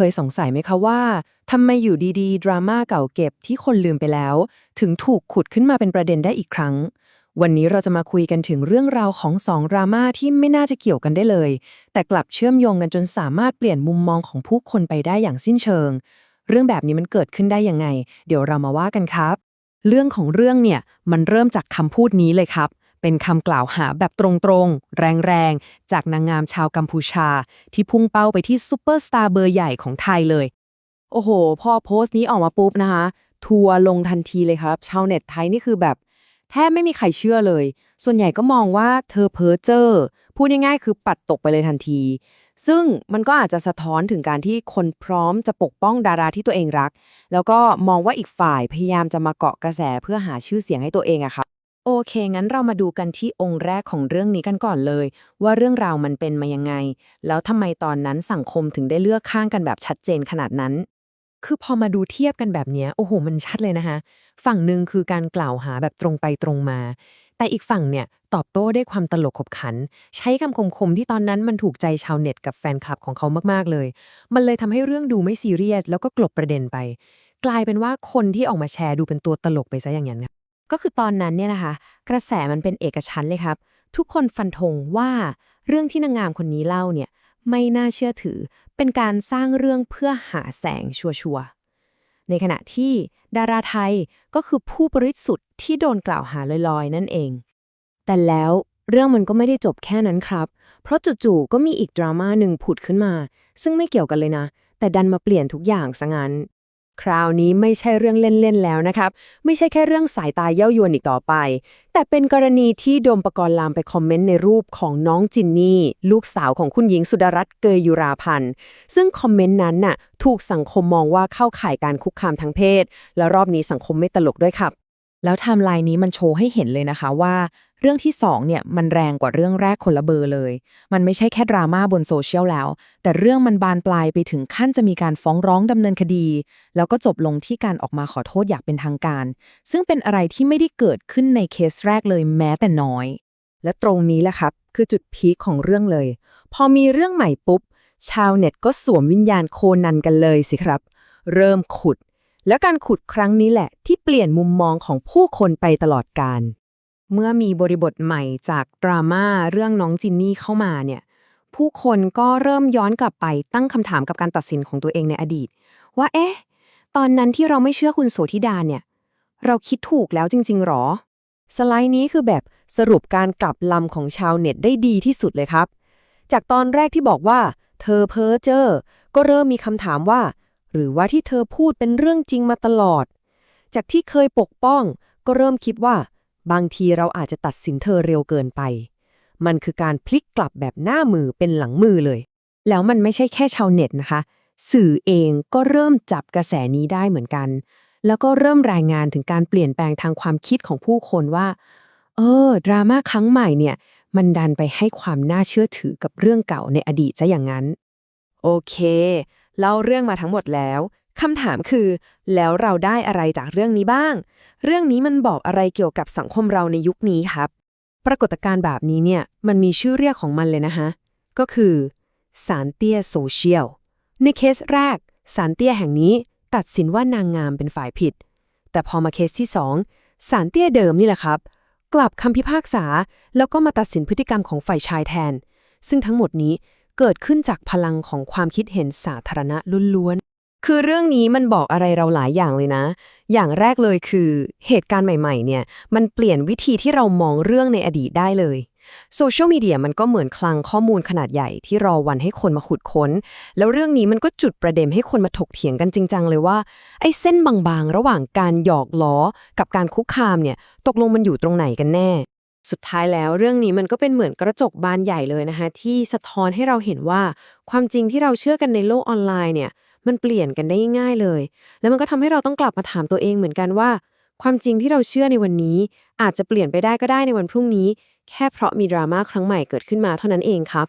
เคยสงสัยไหมคะว่าทำไมอยู่ดีๆ ดราม่าเก่าเก็บที่คนลืมไปแล้ว ถึงถูกขุดขึ้นมาเป็นประเด็นได้อีกครั้ง วันนี้เราจะมาคุยกันถึงเรื่องราวของสองดราม่าที่ไม่น่าจะเกี่ยวกันได้เลย แต่กลับเชื่อมโยงกันจนสามารถเปลี่ยนมุมมองของผู้คนไปได้อย่างสิ้นเชิง เรื่องแบบนี้มันเกิดขึ้นได้ยังไง เดี๋ยวเรามาว่ากันครับ เรื่องของเรื่องเนี่ยมันเริ่มจากคำพูดนี้เลยครับ เป็นคำกล่าวหาแบบตรงๆ แรงๆ จากนางงามชาวกัมพูชา ที่พุ่งเป้าไปที่ซูเปอร์สตาร์เบอร์ใหญ่ของไทยเลย โอ้โห พอโพสต์นี้ออกมาปุ๊บนะคะ ทัวร์ลงทันทีเลยครับ ชาวเน็ตไทยนี่คือแบบ แทบไม่มีใครเชื่อเลย ส่วนใหญ่ก็มองว่าเธอเพ้อเจ้อพูดง่ายๆ คือปัดตกไปเลยทันที ซึ่งมันก็อาจจะสะท้อนถึงการที่คนพร้อมจะปกป้องดาราที่ตัวเองรัก แล้วก็มองว่าอีกฝ่ายพยายามจะมาเกาะกระแสเพื่อหาชื่อเสียงให้ตัวเองอะค่ะ โอเค งั้นเรามาดูกันที่องค์แรกของเรื่องนี้กันก่อนเลย ว่าเรื่องราวมันเป็นมายังไง แล้วทำไมตอนนั้นสังคมถึงได้เลือกข้างกันแบบชัดเจนขนาดนั้น คือพอมาดูเทียบกันแบบนี้โอ้โห มันชัดเลยนะคะ ฝั่งหนึ่งคือการกล่าวหาแบบตรงไปตรงมา แต่อีกฝั่งเนี่ยตอบโต้ด้วยความตลกขบขัน ใช้คำคมๆที่ตอนนั้นมันถูกใจชาวเน็ตกับแฟนคลับของเขามากๆเลย มันเลยทำให้เรื่องดูไม่ซีเรียสแล้วก็กลบประเด็นไป กลายเป็นว่าคนที่ออกมาแชร์ดูเป็นตัวตลกไปซะอย่างนั้นครับ ก็คือตอนนั้นเนี่ยนะคะ กระแสมันเป็นเอกฉันเลยครับ ทุกคนฟันธงว่าเรื่องที่นางงามคนนี้เล่าเนี่ยไม่น่าเชื่อถือ เป็นการสร้างเรื่องเพื่อหาแสงชัวร์ๆในขณะที่ดาราไทยก็คือผู้บริสุทธิ์ที่โดนกล่าวหาลอยๆ นั่นเอง แต่แล้วเรื่องมันก็ไม่ได้จบแค่นั้นครับ เพราะจู่ๆก็มีอีกดราม่าหนึ่งผุดขึ้นมา ซึ่งไม่เกี่ยวกันเลยนะ แต่ดันมาเปลี่ยนทุกอย่างซะงั้น คราวนี้ไม่ใช่เรื่องเล่นๆแล้วนะครับ ไม่ใช่แค่เรื่องสายตาเย้ายวนอีกต่อไป แต่เป็นกรณีที่โดมปกรณ์ลามไปคอมเมนต์ในรูปของน้องจินนี่ ลูกสาวของคุณหญิงสุดารัตน์เกยยุราพันธ์ ซึ่งคอมเมนต์นั้นน่ะถูกสังคมมองว่าเข้าข่ายการคุกคามทางเพศ และรอบนี้สังคมไม่ตลกด้วยครับ แล้วไทม์ไลน์นี้มันโชว์ให้เห็นเลยนะคะว่า เรื่องที่2เนี่ยมันแรงกว่าเรื่องแรกคนละเบอร์เลย มันไม่ใช่แค่ดราม่าบนโซเชียลแล้ว แต่เรื่องมันบานปลายไปถึงขั้นจะมีการฟ้องร้องดำเนินคดี แล้วก็จบลงที่การออกมาขอโทษอย่างเป็นทางการ ซึ่งเป็นอะไรที่ไม่ได้เกิดขึ้นในเคสแรกเลยแม้แต่น้อย และตรงนี้แหละครับ คือจุดพีคของเรื่องเลย พอมีเรื่องใหม่ปุ๊บ ชาวเน็ตก็สวมวิญญาณโคนันกันเลยสิครับ เริ่มขุด และการขุดครั้งนี้แหละที่เปลี่ยนมุมมองของผู้คนไปตลอดกาลเมื่อมีบริบทใหม่จากดราม่าเรื่องน้องจินนี่เข้ามาเนี่ย ผู้คนก็เริ่มย้อนกลับไปตั้งคำถามกับการตัดสินของตัวเองในอดีต ว่าเอ๊ะ ตอนนั้นที่เราไม่เชื่อคุณโสธิดาเนี่ย เราคิดถูกแล้วจริง ๆหรอ สไลด์นี้คือแบบสรุปการกลับลำของชาวเน็ตได้ดีที่สุดเลยครับ จากตอนแรกที่บอกว่า เธอเพ้อเจ้อก็เริ่มมีคำถามว่า หรือว่าที่เธอพูดเป็นเรื่องจริงมาตลอด จากที่เคยปกป้อง ก็เริ่มคิดว่า บางทีเราอาจจะตัดสินเธอเร็วเกินไป มันคือการพลิกกลับแบบหน้ามือเป็นหลังมือเลย แล้วมันไม่ใช่แค่ชาวเน็ตนะคะ สื่อเองก็เริ่มจับกระแสนี้ได้เหมือนกัน แล้วก็เริ่มรายงานถึงการเปลี่ยนแปลงทางความคิดของผู้คนว่า เออ ดราม่าครั้งใหม่เนี่ย มันดันไปให้ความน่าเชื่อถือกับเรื่องเก่าในอดีตซะอย่างนั้น โอเค เล่าเรื่องมาทั้งหมดแล้วคำถามคือ แล้วเราได้อะไรจากเรื่องนี้บ้าง เรื่องนี้มันบอกอะไรเกี่ยวกับสังคมเราในยุคนี้ครับ ปรากฏการณ์แบบนี้เนี่ยมันมีชื่อเรียกของมันเลยนะฮะก็คือสารเตี้ยโซเชียลในเคสแรกสารเตี้ยแห่งนี้ตัดสินว่านางงามเป็นฝ่ายผิด แต่พอมาเคสที่2สารเตี้ยเดิมนี่แหละครับ กลับคำพิพากษาแล้วก็มาตัดสินพฤติกรรมของฝ่ายชายแทน ซึ่งทั้งหมดนี้ เกิดขึ้นจากพลังของความคิดเห็นสาธารณะล้วนๆ คือเรื่องนี้มันบอกอะไรเราหลายอย่างเลยนะ อย่างแรกเลยคือเหตุการณ์ใหม่ๆ เนี่ย มันเปลี่ยนวิธีที่เรามองเรื่องในอดีตได้เลยโซเชียลมีเดียมันก็เหมือนคลังข้อมูลขนาดใหญ่ที่รอวันให้คนมาขุดค้น แล้วเรื่องนี้มันก็จุดประเด็นให้คนมาถกเถียงกันจริงจังเลยว่า ไอ้เส้นบางๆ ระหว่างการหยอกล้อ กับการคุกคามเนี่ย ตกลงมันอยู่ตรงไหนกันแน่ สุดท้ายแล้วเรื่องนี้มันก็เป็นเหมือนกระจกบานใหญ่เลยนะคะ ที่สะท้อนให้เราเห็นว่าความจริงที่เราเชื่อกันในโลกออนไลน์เนี่ยมันเปลี่ยนกันได้ง่ายเลย แล้วมันก็ทำให้เราต้องกลับมาถามตัวเองเหมือนกันว่า ความจริงที่เราเชื่อในวันนี้ อาจจะเปลี่ยนไปได้ก็ได้ในวันพรุ่งนี้ แค่เพราะมีดราม่าครั้งใหม่เกิดขึ้นมาเท่านั้นเองครับ